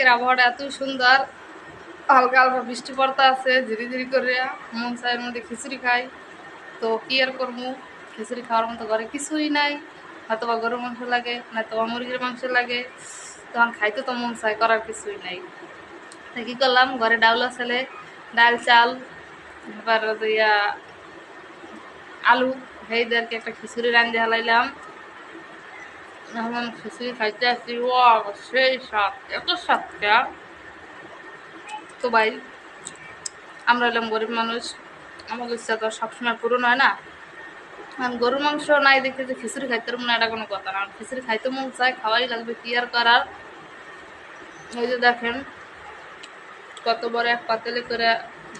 আজকের আবহাওয়াটা এত সুন্দর। হালকা হালকা বৃষ্টি পড়তে আছে ধীরে ধীরে করে। মন চায়ের মধ্যে খিচুড়ি খাই। তো কি আর করব? খিচুড়ি খাওয়ার মতো ঘরে কিছুই নাই। হয়তো বা গরুর মাংস লাগে নয়তো বা মুরগির মাংস লাগে। তখন খাইতে তো মন চায়, করার কিছুই নাই। তাই কী করলাম? ঘরে ডাউল ছেলে ডাল চাল এবার ইয়া আলু ভেইদেরকে একটা খিচুড়ি রান্ধে হালাইলাম। এখন খিচুড়ি খাইতে আসছি। ও সেই স্বাদ, এত স্বাদটা তো ভাই, আমরা এলাম গরিব মানুষ। আমাকে ইচ্ছা তো সবসময় পূরণ হয় না। আর গরুর মাংস নাই দেখে যে খিচুড়ি খাইতে পারব না, এটা কোনো কথা না। খিচুড়ি খাইতে মন চায়, খাওয়াই লাগবে, কি আর করার? এই যে দেখেন, কত বড় এক পাতেলে করে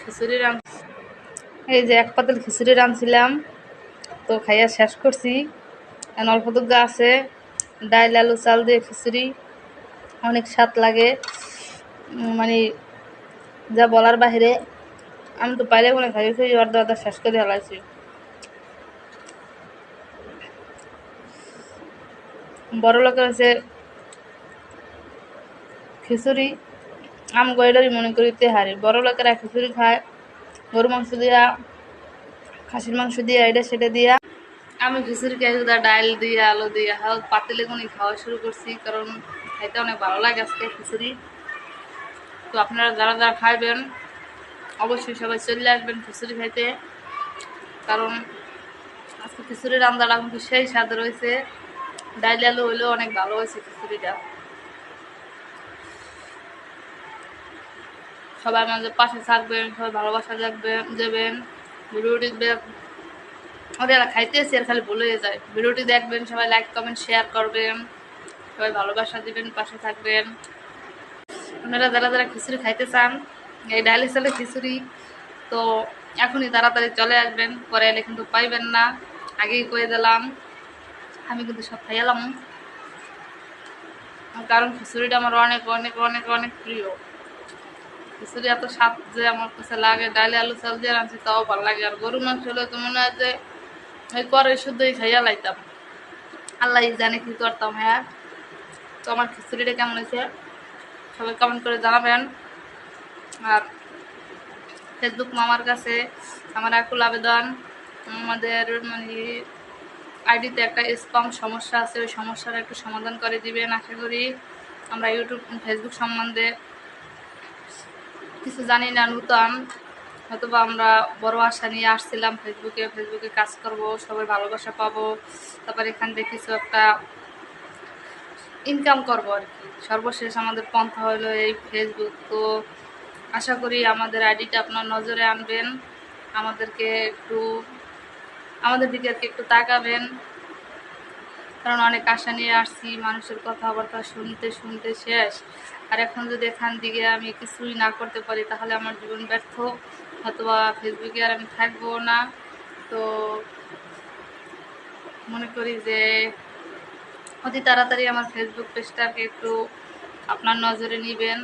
খিচুড়ি রান এই যে এক পাতেল খিচুড়ি রাঁধছিলাম তো খাইয়া শেষ করছি। অল্প দুগ্গা আছে। ডাইল আলু, চাল দিয়ে খিচুড়ি, অনেক স্বাদ লাগে। মানে যা বলার বাহিরে, আমি তো পাইলে মনে খাইছি অর্ধ অর্ধ শেষ করে হালাইছি বড় লোকের হচ্ছে খিচুড়ি, আম গয়লারই মনে করিতে হারি। বড় লোকেরা খিচুড়ি খায় গরু মাংস দিয়া, খাসির মাংস দিয়া, এটা সেটা দিয়া। আমি খিচুড়ি খাই শুধু ডাল দিয়ে, আলু দিয়ে, হাল পাতিলে কোনো খাওয়া শুরু করছি, কারণ খাইতে অনেক ভালো লাগে আজকে খিচুড়ি। তো আপনারা যারা যারা খাইবেন, অবশ্যই সবাই চলে আসবেন খিচুড়ি খাইতে। কারণ আজকে খিচুড়ির রান্নাটা কিন্তু সেই স্বাদ রয়েছে। ডাইল আলু হইলেও অনেক ভালো হয়েছে খিচুড়িটা। সবাই আমাদের পাশে থাকবেন, সবাই ভালোবাসা দেখবেন দেবেন। ভিডিওটি ওদের খাইতে আর খালি ভুলে যায়। ভিডিওটি দেখবেন, সবাই লাইক কমেন্ট শেয়ার করবেন। সবাই ভালোবাসা দিবেন, পাশে থাকবেন। আপনারা যারা যারা খিচুড়ি খাইতে চান, এই ডাইলি চালে খিচুড়ি, তো এখনই তাড়াতাড়ি চলে আসবেন, পরে এলে কিন্তু পাইবেন না। আগেই কয়ে দিলাম, আমি কিন্তু সব খাইয়ালাম কারণ খিচুড়িটা আমার অনেক অনেক অনেক অনেক প্রিয়। খিচুড়ি এত স্বাদ যে আমার কাছে লাগে ডালে আলু চাল দিয়ে রাঁধছি, তাও ভালো লাগে। আর গরু মাংস হলে তো মনে হয় যে ওই করে শুধুই খাইয়া লাইতাম। আল্লাহ জানে কি করতাম হ্যাঁ। তো আমার খিচুড়িটা কেমন হয়েছে? সবাই কমেন্ট করে জানাবেন। আর ফেসবুক মামার কাছে আমার আকুল আবেদন। আমাদের মানে আইডিতে একটা স্পাম সমস্যা আছে, ওই সমস্যার একটু সমাধান করে দিবেন আশা করি। আমরা ইউটিউব ফেসবুক সম্বন্ধে কিছু জানি না, নূতন। হয়তো বা আমরা বড় আশা নিয়ে আসছিলাম ফেসবুকে ফেসবুকে কাজ করব, সবাই ভালোবাসা পাবো, তারপর এখান থেকে কিছু একটা ইনকাম করব আর কি। সর্বশেষ আমাদের পন্থা হলো এই ফেসবুক তো আশা করি আমাদের আইডিটা আপনার নজরে আনবেন, আমাদেরকে একটু, আমাদের দিকে আর কি একটু তাকাবেন। কারণ অনেক আশা নিয়ে আসছি, মানুষের কথাবার্তা শুনতে শুনতে শেষ। আর এখন যদি এখান দিকে আমি কিছুই না করতে পারি, তাহলে আমার জীবন ব্যর্থ। অথবা ফেসবুকে আর আমি থাকব না। তো মনে করি যে অতি তাড়াতাড়ি আমার ফেসবুক পেজটাকে একটু আপনার নজরে নেবেন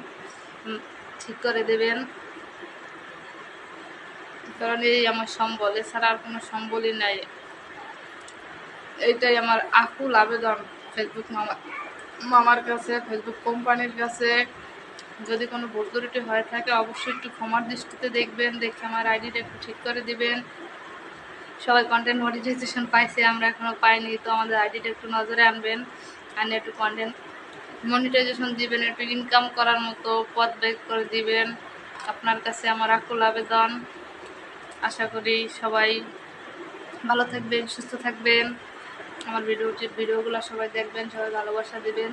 ঠিক করে দেবেন। কারণ এই আমার সম্বল, এছাড়া আর কোনো সম্বলই নাই। এইটাই আমার আকুল আবেদন ফেসবুক মামা, মামার কাছে ফেসবুক কোম্পানির কাছে। যদি কোনো ভুল ত্রুটি হয়ে থাকে, অবশ্যই একটু ক্ষমার দৃষ্টিতে দেখবেন, দেখে আমার আইডিটা একটু ঠিক করে দিবেন। সবাই কন্টেন্ট মনিটাইজেশন পাইছে, আমরা এখনও পাইনি, তো আমাদের আইডিটা একটু নজরে আনবেন আর একটু কন্টেন্ট মনিটাইজেশন দিবেন, একটু ইনকাম করার মতো পথ বের করে দিবেন। আপনার কাছে আমার আকুল আবেদন। আশা করি সবাই ভালো থাকবেন, সুস্থ থাকবেন। আমার ভিডিওটি ভিডিওগুলো সবাই দেখবেন, সবাই ভালোবাসা দিবেন।